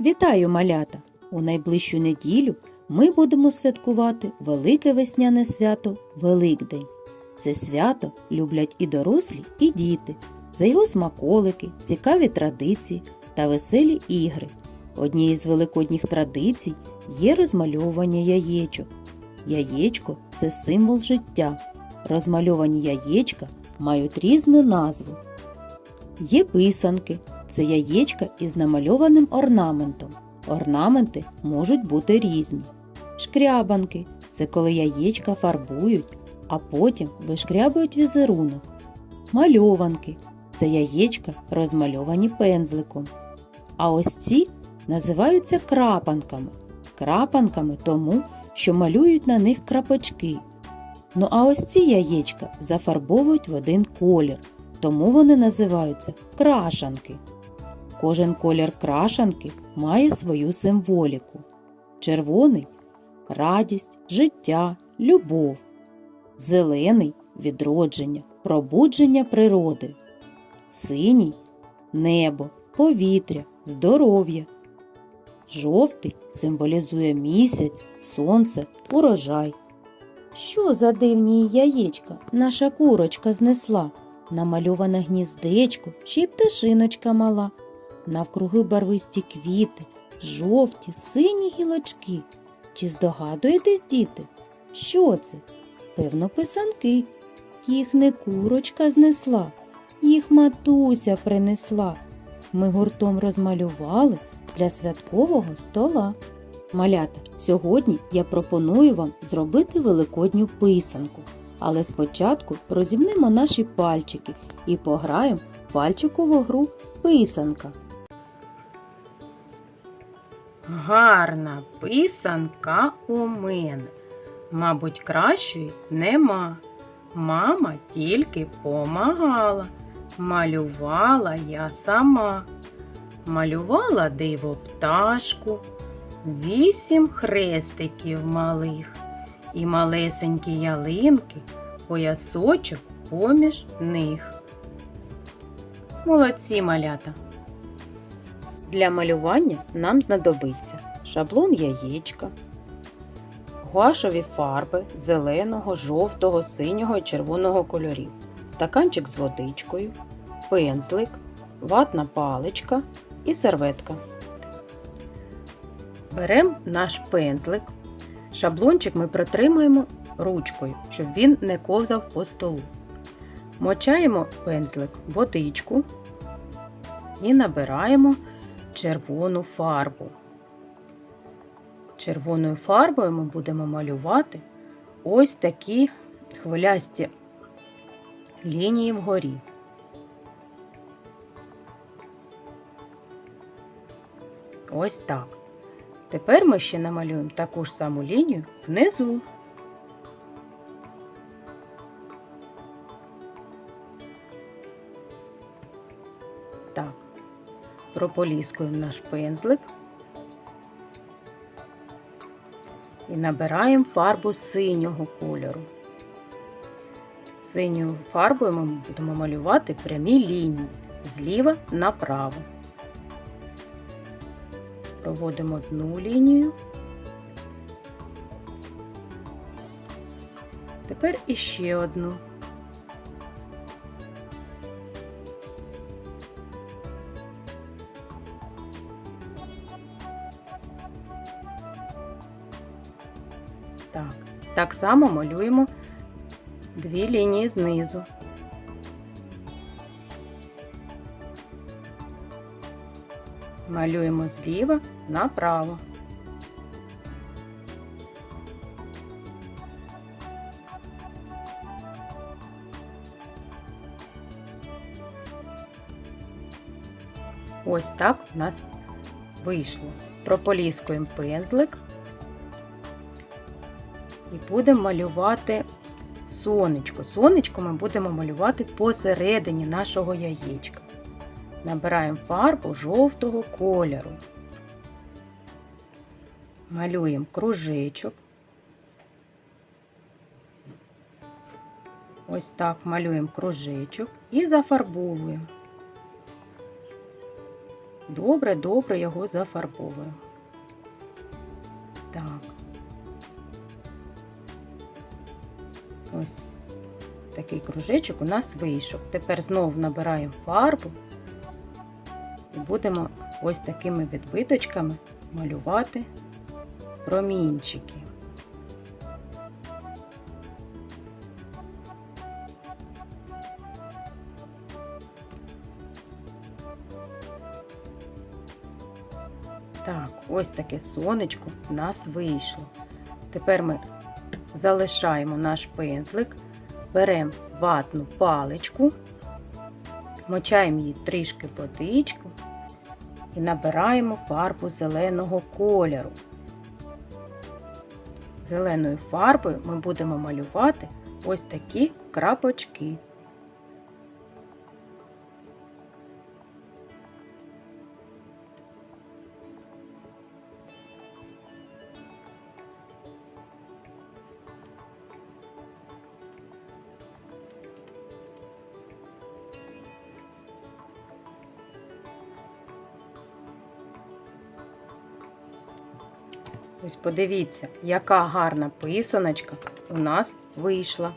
Вітаю, малята! У найближчу неділю ми будемо святкувати велике весняне свято Великдень. Це свято люблять і дорослі, і діти. За його смаколики, цікаві традиції та веселі ігри. Однією з великодніх традицій є розмальовування яєчок. Яєчко це символ життя. Розмальовані яєчка мають різну назву. Є писанки це яєчка із намальованим орнаментом. Орнаменти можуть бути різні. Шкрябанки це коли яєчка фарбують, а потім вишкрябують візерунок. Мальованки це яєчка, розмальовані пензликом. А ось ці називаються крапанками. Крапанками тому, що малюють на них крапочки. Ну а ось ці яєчка зафарбовують в один колір, тому вони називаються крашанки. Кожен колір крашанки має свою символіку. Червоний радість, життя, любов. Зелений відродження, пробудження природи. Синій небо, повітря, здоров'я. Жовтий символізує місяць, сонце, урожай. Що за дивні яєчка наша курочка знесла? Намальоване гніздечко, ще й пташиночка мала. Навкруги барвисті квіти, жовті, сині гілочки. Чи здогадуєтесь, діти? Що це? Певно, писанки. Їх не курочка знесла, їх матуся принесла. Ми гуртом розмалювали для святкового стола. Малята, сьогодні я пропоную вам зробити великодню писанку. Але спочатку розімнемо наші пальчики і пограємо в пальчикову гру писанка. Гарна писанка у мене. Мабуть, кращої нема. Мама тільки помагала. Малювала я сама. Малювала диво пташку, вісім хрестиків малих і малесенькі ялинки, поясочок поміж них. Молодці малята! Для малювання нам знадобиться шаблон яєчка, гуашові фарби зеленого, жовтого, синього і червоного кольорів, стаканчик з водичкою, пензлик, ватна паличка і серветка. Беремо наш пензлик. Шаблончик ми притримуємо ручкою, щоб він не ковзав по столу. Мочаємо пензлик в водичку і набираємо червону фарбу. Червоною фарбою ми будемо малювати ось такі хвилясті лінії вгорі. Ось так. Тепер ми ще намалюємо таку ж саму лінію внизу. Так, прополіскуємо наш пензлик і набираємо фарбу синього кольору. Синьою фарбою ми будемо малювати прямі лінії зліва направо. Проводимо одну лінію. Тепер іще одну. Так, так само малюємо дві лінії знизу. Малюємо зліва направо. Ось так в нас вийшло. Прополіскуємо пензлик і будемо малювати сонечко. Сонечко ми будемо малювати посередині нашого яєчка. Набираємо фарбу жовтого кольору. Малюємо кружечок. Ось так малюємо кружечок і зафарбовуємо. добре-добре його зафарбовуємо. Так. Ось такий кружечок у нас вийшов. Тепер знову набираємо фарбу і будемо ось такими відбиточками малювати промінчики. Так, ось таке сонечко у нас вийшло. Тепер ми залишаємо наш пензлик, беремо ватну паличку, мочаємо її трішки водичку і набираємо фарбу зеленого кольору. Зеленою фарбою ми будемо малювати ось такі крапочки. Ось подивіться, яка гарна писаночка у нас вийшла.